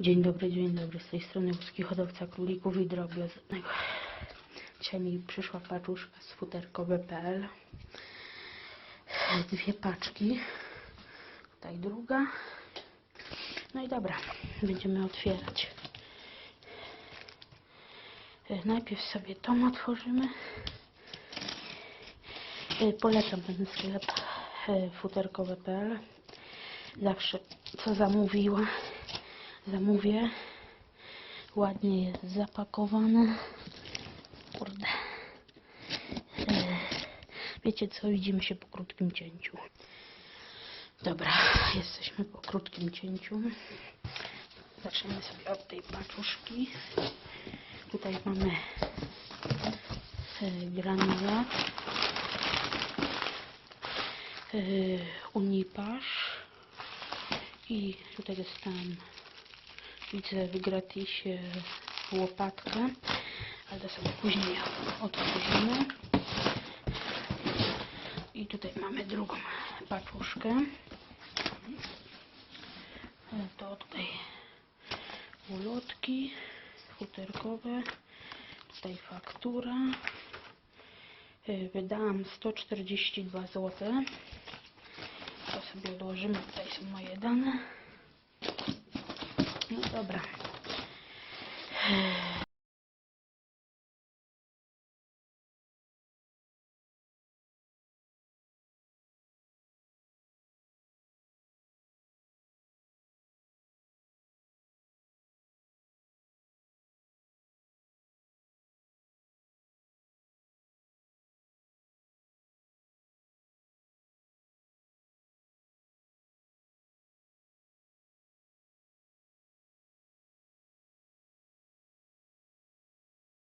Dzień dobry, dzień dobry. Z tej strony Łuski Hodowca Królików i Drobioznego. Dzisiaj mi przyszła paczuszka z futerkowe.pl. Dwie paczki. Tutaj druga. No i dobra, będziemy otwierać. Najpierw sobie tą otworzymy. Polecam ten sklep e, futerkowe.pl. Zawsze co zamówiła, zamówię. Ładnie jest zapakowane. Kurde. E, Wiecie co, widzimy się po krótkim cięciu. Dobra, jesteśmy po krótkim cięciu. Zaczniemy sobie od tej paczuszki. Tutaj mamy e, granulat. E, unipasz. I tutaj dostałam, widzę w gratisie łopatkę, ale sobie później otworzymy. I tutaj mamy drugą paczuszkę. To tutaj ulotki futerkowe. Tutaj faktura. E, Wydałam 142 zł. To sobie odłożymy. Tutaj są moje dane. Dobra.